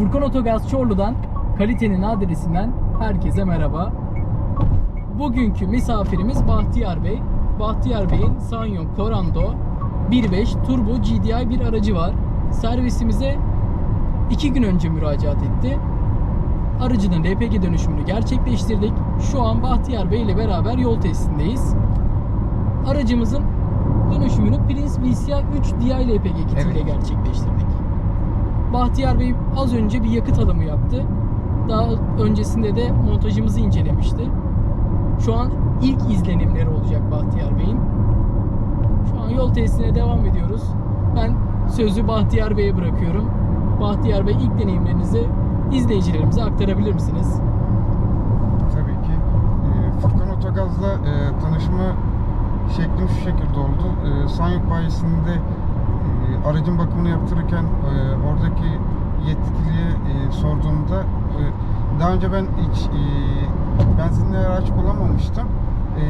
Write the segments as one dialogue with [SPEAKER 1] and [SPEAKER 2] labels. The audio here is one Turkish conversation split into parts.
[SPEAKER 1] Furkan Otogaz Çorlu'dan kalitenin adresinden herkese merhaba. Bugünkü misafirimiz Bahtiyar Bey. Bahtiyar Bey'in Sanyo Corando 1.5 Turbo GDI bir aracı var. Servisimize 2 gün önce müracaat etti. Aracının LPG dönüşümünü gerçekleştirdik. Şu an Bahtiyar Bey ile beraber yol testindeyiz. Aracımızın dönüşümünü Prince VCA 3 DI LPG kitiyle
[SPEAKER 2] Evet.
[SPEAKER 1] gerçekleştirdik. Bahtiyar Bey az önce bir yakıt alımı yaptı. Daha öncesinde de montajımızı incelemişti. Şu an ilk izlenimleri olacak Bahtiyar Bey'in. Şu an yol testine devam ediyoruz. Ben sözü Bahtiyar Bey'e bırakıyorum. Bahtiyar Bey ilk deneyimlerinizi izleyicilerimize aktarabilir misiniz?
[SPEAKER 2] Tabii ki. Ee, Furkan Otogaz'la e, tanışma şeklim şu şekilde oldu. E, Sanyok bayisinde e, aracın bakımını yaptırırken e, oradaki yetkiliye e, sorduğumda e, daha önce ben hiç e, benzinli araç kullanmamıştım. E,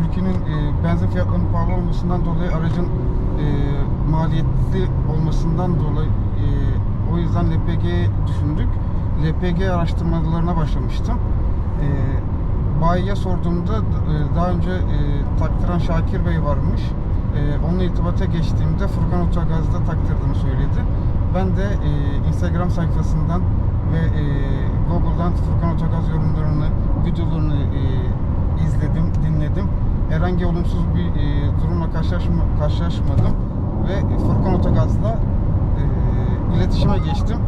[SPEAKER 2] ülkenin e, benzin fiyatlarının pahalı olmasından dolayı aracın e, maliyetli olmasından dolayı e, o yüzden LPG düşündük. LPG araştırmalarına başlamıştım. E, bayiye sorduğumda e, daha önce e, taktıran Şakir Bey varmış. E, onunla irtibata geçtiğimde Furkan Otogaz'da taktırdığını söyledi. Ben de e, Instagram sayfasından ve e, Google'dan Furkan Otogaz yorumlarını, videolarını e, izledim, dinledim. Herhangi olumsuz bir e, durumla karşılaşma, karşılaşmadım ve Furkan Otogaz'la e, iletişime geçtim.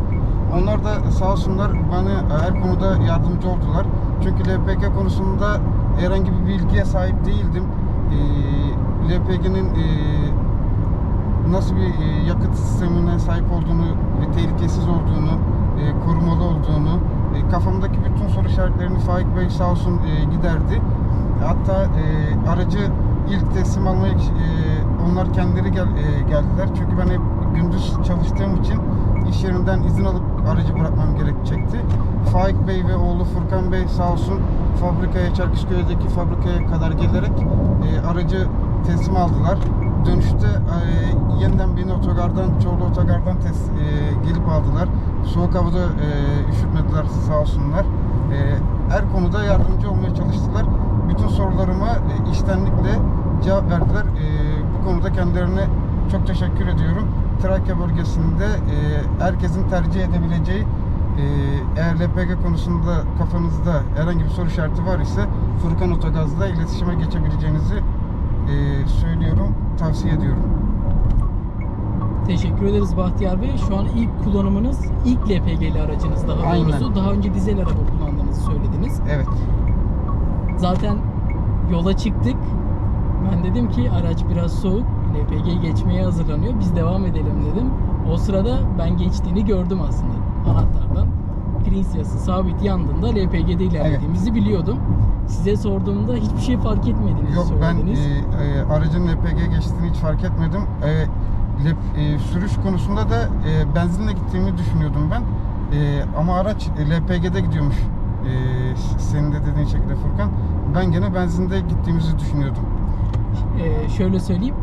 [SPEAKER 2] Onlar da sağ olsunlar bana her konuda yardımcı oldular. Çünkü LPG konusunda herhangi bir bilgiye sahip değildim. E, LPG'nin e, nasıl bir e, yakıt sistemine sahip olduğunu ve tehlikesiz olduğunu, e, korumalı olduğunu, e, kafamdaki bütün soru işaretlerini Faik Bey sağ olsun e, giderdi. Hatta e, aracı ilk teslim almaya e, onlar kendileri gel, e, geldiler. Çünkü ben hep gündüz çalıştığım için iş yerinden izin alıp aracı bırakmam. Faik Bey ve oğlu Furkan Bey sağ olsun fabrikaya, Çerkezköy'deki fabrikaya kadar gelerek e, aracı teslim aldılar. Dönüşte e, yeniden beni otogardan, Çorlu otogardan tes, e, gelip aldılar. Soğuk havada e, üşütmediler sağ olsunlar. E, her konuda yardımcı olmaya çalıştılar. Bütün sorularıma e, içtenlikle cevap verdiler. E, bu konuda kendilerine çok teşekkür ediyorum. Trakya bölgesinde e, herkesin tercih edebileceği eğer LPG konusunda kafanızda herhangi bir soru işareti var ise Furkan Otogaz'la iletişime geçebileceğinizi e, söylüyorum, tavsiye ediyorum.
[SPEAKER 1] Teşekkür ederiz Bahtiyar Bey. Şu an ilk kullanımınız ilk LPG'li aracınız daha
[SPEAKER 2] Aynen.
[SPEAKER 1] doğrusu. Daha önce dizel araba kullandığınızı söylediniz.
[SPEAKER 2] Evet.
[SPEAKER 1] Zaten yola çıktık. Ben dedim ki araç biraz soğuk. LPG geçmeye hazırlanıyor. Biz devam edelim dedim. O sırada ben geçtiğini gördüm aslında anahtardan. Prince yası sabit yandığında LPG'de ilerlediğimizi biliyordum. Size sorduğumda hiçbir şey fark etmediğinizi
[SPEAKER 2] Yok ben
[SPEAKER 1] söylediniz.
[SPEAKER 2] e, e, aracın LPG geçtiğini hiç fark etmedim. E, lep- e, sürüş konusunda da e, benzinle gittiğimi düşünüyordum ben. E, ama araç e, LPG'de gidiyormuş. E, senin de dediğin şekilde Furkan. Ben gene benzinde gittiğimizi düşünüyordum.
[SPEAKER 1] Ee, şöyle söyleyeyim.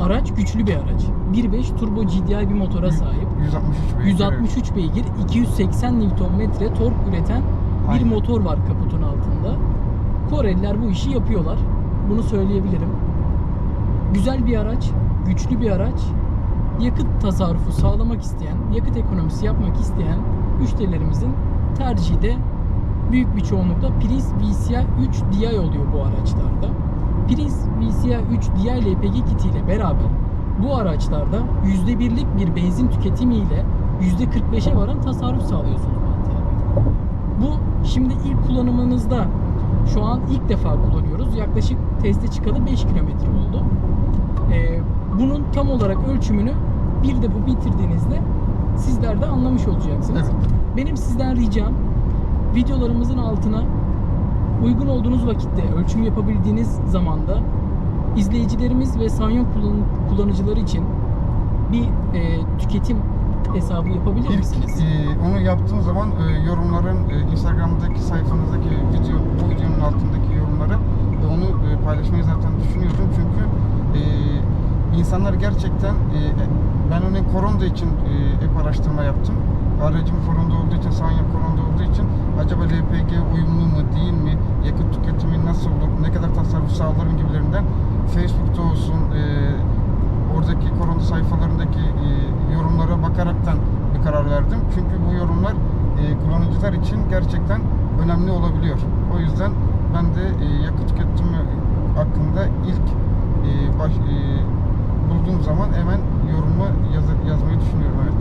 [SPEAKER 1] Araç güçlü bir araç. 1.5 turbo GDI bir motora sahip.
[SPEAKER 2] 163 beygir.
[SPEAKER 1] 163 beygir, 280 Nm tork üreten bir
[SPEAKER 2] Aynen.
[SPEAKER 1] motor var kaputun altında. Koreliler bu işi yapıyorlar. Bunu söyleyebilirim. Güzel bir araç, güçlü bir araç. Yakıt tasarrufu sağlamak isteyen, yakıt ekonomisi yapmak isteyen müşterilerimizin tercihi de büyük bir çoğunlukla Prius VCA 3 Di oluyor bu araçlarda. Prius VCA 3 Di LPG kiti ile beraber bu araçlarda %1'lik bir benzin tüketimiyle %45'e varan tasarruf sağlıyorsunuz. Bu şimdi ilk kullanımınızda şu an ilk defa kullanıyoruz. Yaklaşık teste çıkalı 5 kilometre oldu. Ee, bunun tam olarak ölçümünü bir de bu bitirdiğinizde sizler de anlamış olacaksınız.
[SPEAKER 2] Evet.
[SPEAKER 1] Benim sizden ricam videolarımızın altına uygun olduğunuz vakitte ölçüm yapabildiğiniz zamanda izleyicilerimiz ve Sanyo kullan- kullanıcıları için bir e, tüketim hesabı yapabilir
[SPEAKER 2] İlk
[SPEAKER 1] misiniz?
[SPEAKER 2] e, onu yaptığım zaman e, yorumların e, Instagram'daki sayfanızdaki video bu videonun altındaki yorumları e, onu e, paylaşmayı zaten düşünüyordum çünkü e, insanlar gerçekten e, ben onun Koronda için e, hep araştırma yaptım. Aracım Koronda olduğu için, Sanyap Koronda olduğu için acaba LPG uyumlu mu değil mi? Yakıt tüketimi nasıl olur? Ne kadar tasarruf sağlarım gibilerinden Facebook'ta olsun, e, oradaki Koronda sayfalarındaki e, yorumlara bakaraktan bir karar verdim. Çünkü bu yorumlar e, kullanıcılar için gerçekten önemli olabiliyor. O yüzden ben de e, yakıt tüketimi hakkında ilk e, baş, e, bulduğum zaman hemen yorumu yazı- yazmayı düşünüyorum evet.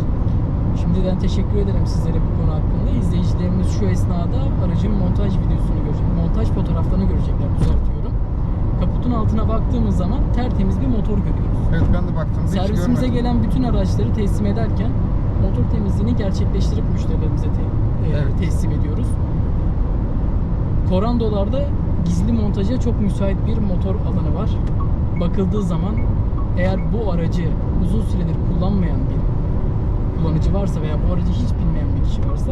[SPEAKER 1] Şimdiden teşekkür ederim sizlere bu konu hakkında. İzleyicilerimiz şu esnada aracın montaj videosunu görecek, montaj fotoğraflarını görecekler düzeltiyorum. Kaputun altına baktığımız zaman tertemiz bir motor görüyoruz.
[SPEAKER 2] Evet ben de baktım. hiç
[SPEAKER 1] Servisimize
[SPEAKER 2] görmedim.
[SPEAKER 1] gelen bütün araçları teslim ederken motor temizliğini gerçekleştirip müşterilerimize te- e,
[SPEAKER 2] Evet.
[SPEAKER 1] teslim ediyoruz. Korandolarda gizli montaja çok müsait bir motor alanı var. Bakıldığı zaman eğer bu aracı uzun süredir kullanmayan bir kullanıcı varsa veya bu aracı hiç bilmeyen bir kişi varsa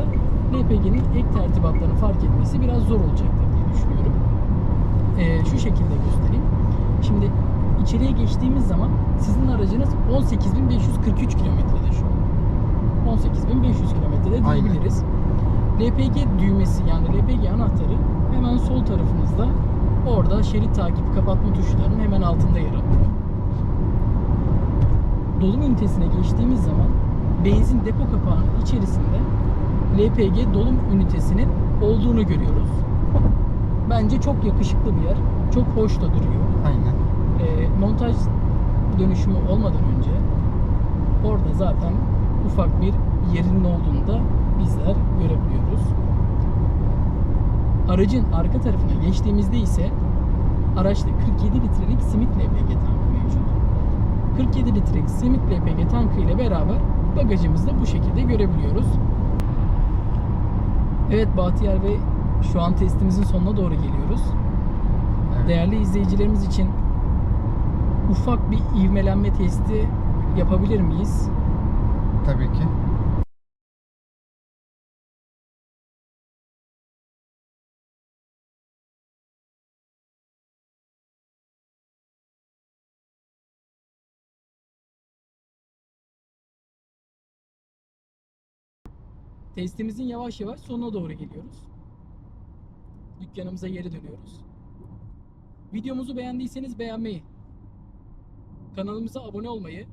[SPEAKER 1] LPG'nin ek tertibatlarını fark etmesi biraz zor olacaktır diye düşünüyorum. Ee, şu şekilde göstereyim. Şimdi içeriye geçtiğimiz zaman sizin aracınız 18.543 kilometrede şu an. 18.500 kilometrede
[SPEAKER 2] Aynen.
[SPEAKER 1] diyebiliriz. LPG düğmesi yani LPG anahtarı hemen sol tarafınızda orada şerit takip kapatma tuşlarının hemen altında yer alıyor. Dolum ünitesine geçtiğimiz zaman benzin depo kapağının içerisinde LPG dolum ünitesinin olduğunu görüyoruz. Bence çok yakışıklı bir yer. Çok hoş da duruyor.
[SPEAKER 2] Aynen.
[SPEAKER 1] Ee, montaj dönüşümü olmadan önce orada zaten ufak bir yerinin olduğunu da bizler görebiliyoruz. Aracın arka tarafına geçtiğimizde ise araçta 47 litrelik simit LPG tankı mevcut. 47 litrelik simit LPG tankı ile beraber bagajımızı da bu şekilde görebiliyoruz. Evet Bahtiyar Bey şu an testimizin sonuna doğru geliyoruz.
[SPEAKER 2] Evet.
[SPEAKER 1] Değerli izleyicilerimiz için ufak bir ivmelenme testi yapabilir miyiz?
[SPEAKER 2] Tabii ki.
[SPEAKER 1] Testimizin yavaş yavaş sonuna doğru geliyoruz. Dükkanımıza geri dönüyoruz. Videomuzu beğendiyseniz beğenmeyi, kanalımıza abone olmayı,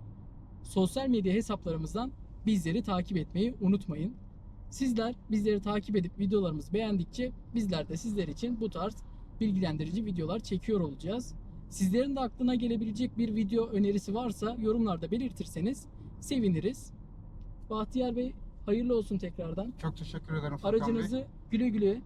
[SPEAKER 1] sosyal medya hesaplarımızdan bizleri takip etmeyi unutmayın. Sizler bizleri takip edip videolarımızı beğendikçe bizler de sizler için bu tarz bilgilendirici videolar çekiyor olacağız. Sizlerin de aklına gelebilecek bir video önerisi varsa yorumlarda belirtirseniz seviniriz. Bahtiyar Bey hayırlı olsun tekrardan.
[SPEAKER 2] Çok teşekkür ederim Furkan Bey.
[SPEAKER 1] Aracınızı güle güle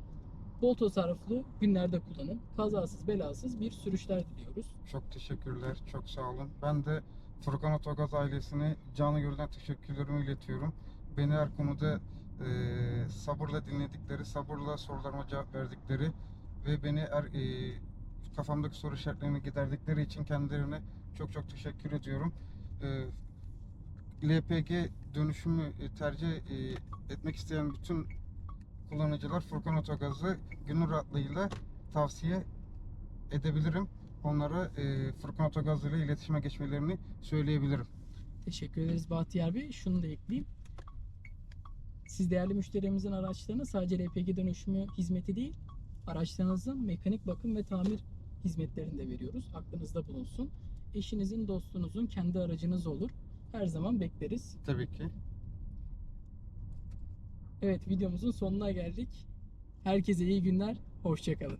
[SPEAKER 1] bol tasarruflu günlerde kullanın. Kazasız belasız bir sürüşler diliyoruz.
[SPEAKER 2] Çok teşekkürler. Çok sağ olun. Ben de Furkan Otogaz ailesine canı gönülden teşekkürlerimi iletiyorum. Beni her konuda e, sabırla dinledikleri, sabırla sorularıma cevap verdikleri ve beni her, e, kafamdaki soru işaretlerini giderdikleri için kendilerine çok çok teşekkür ediyorum. E, LPG dönüşümü e, tercih e, etmek isteyen bütün kullanıcılar Furkan Otogaz'ı gönül rahatlığıyla tavsiye edebilirim. Onlara e, Furkan Otogaz ile iletişime geçmelerini söyleyebilirim.
[SPEAKER 1] Teşekkür ederiz Bahtiyar Bey. Şunu da ekleyeyim. Siz değerli müşterimizin araçlarına sadece LPG dönüşümü hizmeti değil, araçlarınızın mekanik bakım ve tamir hizmetlerini de veriyoruz. Aklınızda bulunsun. Eşinizin, dostunuzun kendi aracınız olur. Her zaman bekleriz.
[SPEAKER 2] Tabii ki.
[SPEAKER 1] Evet videomuzun sonuna geldik. Herkese iyi günler. Hoşçakalın.